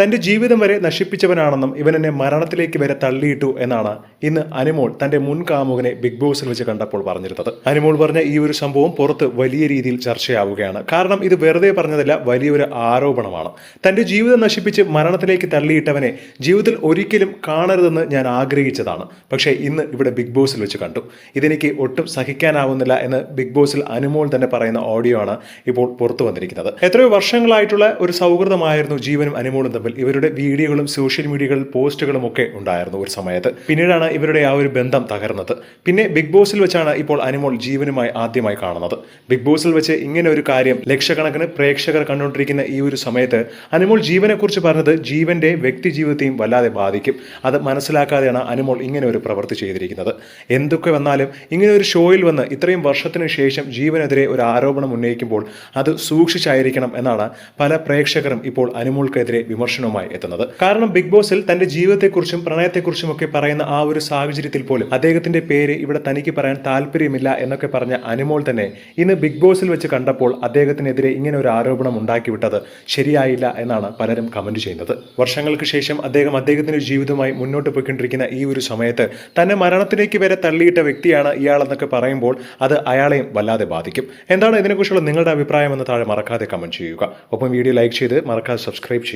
തന്റെ ജീവിതം വരെ നശിപ്പിച്ചവനാണെന്നും ഇവൻ എന്നെ മരണത്തിലേക്ക് വരെ തള്ളിയിട്ടു എന്നാണ് ഇന്ന് അനുമോൾ തന്റെ മുൻ കാമുകനെ ബിഗ് ബോസിൽ വെച്ച് കണ്ടപ്പോൾ പറഞ്ഞിരുന്നത്. അനുമോൾ പറഞ്ഞ ഈ ഒരു സംഭവം പുറത്ത് വലിയ രീതിയിൽ ചർച്ചയാവുകയാണ്. കാരണം ഇത് വെറുതെ പറഞ്ഞതല്ല വലിയൊരു ആരോപണമാണ്. തന്റെ ജീവിതം നശിപ്പിച്ച് മരണത്തിലേക്ക് തള്ളിയിട്ടവനെ ജീവിതത്തിൽ ഒരിക്കലും കാണരുതെന്ന് ഞാൻ ആഗ്രഹിച്ചതാണ്. പക്ഷേ ഇന്ന് ഇവിടെ ബിഗ് ബോസിൽ വെച്ച് കണ്ടു. ഇതെനിക്ക് ഒട്ടും സഹിക്കാനാവുന്നില്ല എന്ന് ബിഗ് ബോസിൽ അനുമോൾ തന്നെ പറയുന്ന ഓഡിയോ ആണ് ഇപ്പോൾ പുറത്തു വന്നിരിക്കുന്നത്. എത്രയോ വർഷങ്ങളായിട്ടുള്ള ഒരു സൗഹൃദമായിരുന്നു ജീവനും അനുമോളും തമ്മിൽ ഇവരുടെ വീഡിയോകളും സോഷ്യൽ മീഡിയകളിൽ പോസ്റ്റുകളും ഒക്കെ ഉണ്ടായിരുന്നു ഒരു സമയത്ത്. പിന്നീടാണ് ഇവരുടെ ആ ഒരു ബന്ധം തകർന്നത്. പിന്നെ ബിഗ് ബോസിൽ വെച്ചാണ് ഇപ്പോൾ അനിമോൾ ജീവനുമായി ആദ്യമായി കാണുന്നത്. ബിഗ് ബോസിൽ വെച്ച് ഇങ്ങനെ ഒരു കാര്യം ലക്ഷക്കണക്കിന് പ്രേക്ഷകർ കണ്ടുകൊണ്ടിരിക്കുന്ന ഈ ഒരു സമയത്ത് അനുമോൾ ജീവനെക്കുറിച്ച് പറഞ്ഞത് ജീവന്റെ വ്യക്തി ജീവിതത്തെയും വല്ലാതെ ബാധിക്കും. അത് മനസ്സിലാക്കാതെയാണ് അനിമോൾ ഇങ്ങനെ ഒരു പ്രവൃത്തി ചെയ്തിരിക്കുന്നത്. എന്തൊക്കെ വന്നാലും ഇങ്ങനെ ഒരു ഷോയിൽ വന്ന് ഇത്രയും വർഷത്തിന് ശേഷം ജീവനെതിരെ ഒരു ആരോപണം ഉന്നയിക്കുമ്പോൾ അത് സൂക്ഷിച്ചായിരിക്കണം എന്നാണ് പല പ്രേക്ഷകരും ഇപ്പോൾ അനുമോൾക്കെതിരെ വിമർശനവുമായി എത്തുന്നത്. കാരണം ബിഗ് ബോസിൽ തന്റെ ജീവിതത്തെക്കുറിച്ചും പ്രണയത്തെക്കുറിച്ചും ഒക്കെ പറയുന്ന ആ ഒരു സാഹചര്യത്തിൽ പോലും അദ്ദേഹത്തിന്റെ പേര് ഇവിടെ തനിക്ക് പറയാൻ താല്പര്യമില്ല എന്നൊക്കെ പറഞ്ഞ അനുമോൾ തന്നെ ഇന്ന് ബിഗ് ബോസിൽ വെച്ച് കണ്ടപ്പോൾ അദ്ദേഹത്തിനെതിരെ ഇങ്ങനെ ഒരു ആരോപണം ഉണ്ടാക്കിവിട്ടത് ശരിയായില്ല എന്നാണ് പലരും കമന്റ് ചെയ്യുന്നത്. വർഷങ്ങൾക്ക് ശേഷം അദ്ദേഹം അദ്ദേഹത്തിന്റെ ജീവിതമായി മുന്നോട്ട് പോയിക്കൊണ്ടിരിക്കുന്ന ഈ ഒരു സമയത്ത് തന്നെ മരണത്തിലേക്ക് വരെ തള്ളിയിട്ട വ്യക്തിയാണ് ഇയാളെന്നൊക്കെ പറയുമ്പോൾ അത് അയാളെയും വല്ലാതെ ബാധിക്കും. എന്താണ് ഇതിനെക്കുറിച്ചുള്ള നിങ്ങളുടെ അഭിപ്രായം എന്ന് താഴെ മറക്കാതെ കമന്റ് ചെയ്യുക. ഒപ്പം വീഡിയോ ലൈക്ക് ചെയ്ത് മറക്കാതെ സബ്സ്ക്രൈബ് ചെയ്യുക.